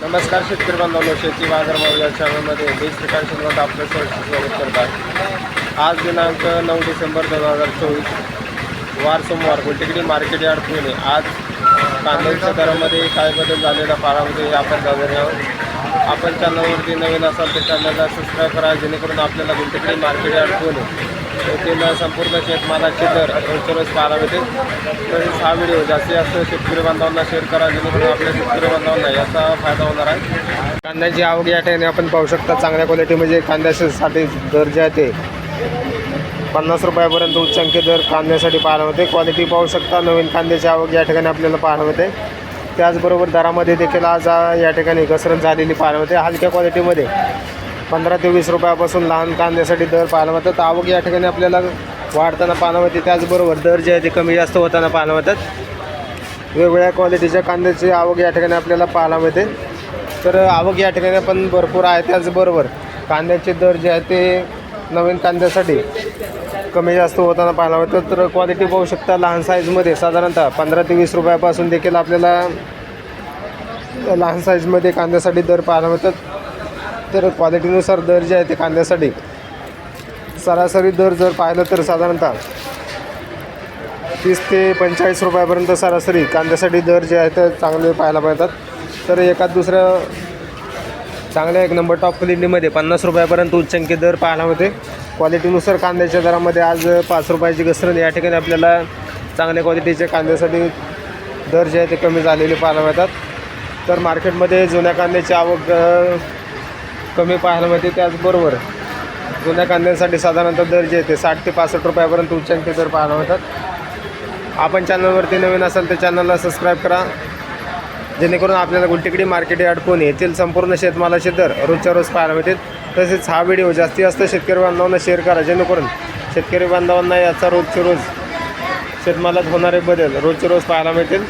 नमस्कार शेतकरी बांधवांनो शेती बाजारभाव या चॅनलमध्ये वीस ठिकाणशीमध्ये आपलं सहर्ष स्वागत करतात आज दिनांक नऊ डिसेंबर दोन हजार चोवीस वार सोमवार गुलटेकडी मार्केट यार्ड पुणे. आज कांद्याच्या दरामध्ये काय बदल झालेला पारामध्ये आपण जाणार आहोत आपण चॅनलवरती नवीन असाल तर चॅनलला सबस्क्राईब करा जेणेकरून आपल्याला गुलटेकडी मार्केट यार्ड पुणे येथील संपूर्ण शेतमालाचे दर रोजच्या रोज पाहायला मिळतील. तसेच हा व्हिडिओ जास्तीत जास्त शेतकरी बांधवांना शेअर करा जेणेकरून आपल्या शेतकरी बांधवांना याचा फायदा होणार आहे. कांद्याची आवक या ठिकाणी आपण पाहू शकता चांगल्या क्वालिटी म्हणजे कांद्यासाठी दर जे आहे ते पन्नास रुपयापर्यंत उच्चांकी दर कांद्यासाठी पाहायला मिळते. क्वालिटी पाहू शकता नवीन कांद्याची आवक या ठिकाणी आपल्याला पाहायला मिळते. त्याचबरोबर दरामध्ये देखील आज या ठिकाणी घसरण झालेली पाहायला मिळते. हलक्या क्वालिटीमध्ये पंधरा ते वीस रुपयापासून लहान कांद्यासाठी दर पाहायला मिळतात. आवक या ठिकाणी आपल्याला वाढताना पाहायला मिळते. त्याचबरोबर दर जे आहे ते कमी जास्त होताना पाहायला मिळतात. वेगवेगळ्या क्वालिटीच्या कांद्याची आवक या ठिकाणी आपल्याला पाहायला मिळते. तर आवक या ठिकाणी पण भरपूर आहे. त्याचबरोबर कांद्याचे दर जे आहे ते नवीन कांद्यासाठी कमी जास्त होताना पाहायला मिळतं तर क्वालिटी पाहू शकता लहान साईजमध्ये साधारणतः पंधरा ते वीस रुपयापासून देखील आपल्याला लहान साईजमध्ये कांद्यासाठी दर पाहायला मिळतात. तर क्वालिटीनुसार दर जे आहे ते कांद्यासाठी. सरासरी दर जर पाहिलं तर साधारणतः तीस ते पंचेचाळीस रुपयापर्यंत सरासरी कांद्यासाठी दर जे आहे ते चांगले पाहायला मिळतात. तर एका दुसऱ्या चांगल्या एक नंबर टॉप क्वालिटीमध्ये पन्नास रुपयापर्यंत उच्चांकी दर पाहायला मिळते. क्वालिटीनुसार कांद्याच्या दरामध्ये आज पाच रुपयाची घसरण या ठिकाणी आपल्याला चांगल्या क्वालिटीच्या कांद्यासाठी दर जे आहे ते कमी झालेले पाहायला मिळतात. तर मार्केटमध्ये जुन्या कांद्याची आवक कमी पाहायला मिळते त्याचबरोबर जुन्या कांद्यांसाठी साधारणतः दर जे आहे ते साठ ते पासष्ट रुपयापर्यंत उच्चांकी दर पाहायला मिळतात. आपण चॅनलवरती नवीन असाल तर चॅनलला सबस्क्राईब करा. जेणेकरून आपल्याला गुलटेकडी मार्केट अडकून येथील संपूर्ण शेतमालाचे दर रोजच्या रोज पाहायला मिळतील. तसेच हा व्हिडिओ जास्तीत जास्त शेतकरी बांधवांना शेअर करा. जेणेकरून शेतकरी बांधवांना याचा रोजचे रोज शेतमालात होणारे बदल रोजचे रोज पाहायला मिळतील.